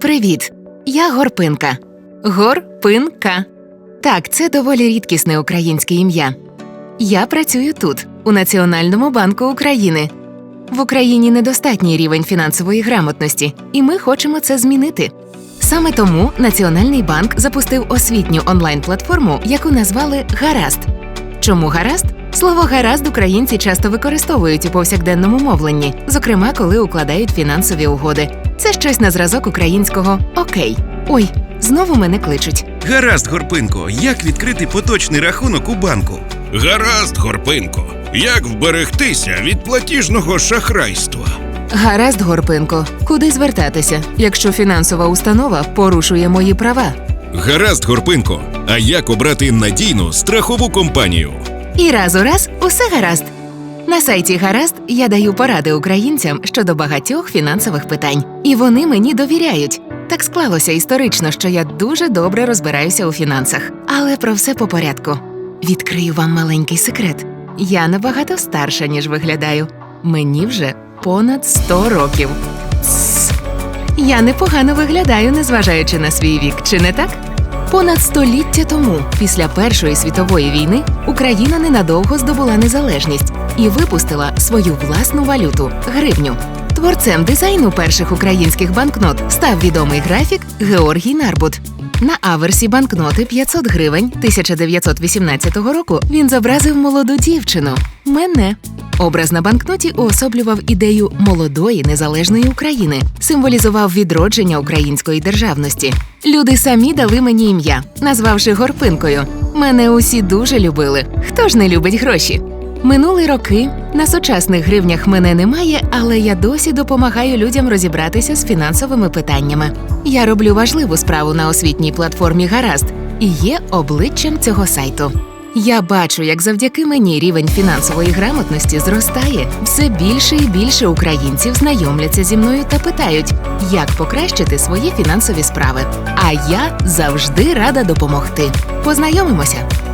Привіт! Я Горпинка. Горпинка. Так, це доволі рідкісне українське ім'я. Я працюю тут, у Національному банку України. В Україні недостатній рівень фінансової грамотності, і ми хочемо це змінити. Саме тому Національний банк запустив освітню онлайн-платформу, яку назвали Гаразд. Чому гаразд? Слово гаразд українці часто використовують у повсякденному мовленні, зокрема, коли укладають фінансові угоди. Це щось на зразок українського Окей. Ой, знову мене кличуть. Гаразд, Горпинко, як відкрити поточний рахунок у банку? Гаразд, Горпинко, як вберегтися від платіжного шахрайства? Гаразд, Горпинко, куди звертатися, якщо фінансова установа порушує мої права? Гаразд, Горпинко, а як обрати надійну страхову компанію? І раз у раз усе гаразд. На сайті Гаразд я даю поради українцям щодо багатьох фінансових питань, і вони мені довіряють. Так склалося історично, що я дуже добре розбираюся у фінансах. Але про все по порядку. Відкрию вам маленький секрет. Я набагато старша, ніж виглядаю. Мені вже понад 100 років. Я непогано виглядаю, незважаючи на свій вік, чи не так? Понад століття тому, після Першої світової війни, Україна ненадовго здобула незалежність і випустила свою власну валюту гривню. Творцем дизайну перших українських банкнот став відомий графік Георгій Нарбут. На аверсі банкноти 500 гривень 1918 року він зобразив молоду дівчину мене. Образ на банкноті уособлював ідею молодої незалежної України, символізував відродження української державності. Люди самі дали мені ім'я, назвавши горпинкою. Мене усі дуже любили. Хто ж не любить гроші? Минули роки. На сучасних гривнях мене немає, але я досі допомагаю людям розібратися з фінансовими питаннями. Я роблю важливу справу на освітній платформі Гаразд і є обличчям цього сайту. Я бачу, як завдяки мені рівень фінансової грамотності зростає. Все більше і більше українців знайомляться зі мною та питають, як покращити свої фінансові справи. А я завжди рада допомогти. Познайомимося.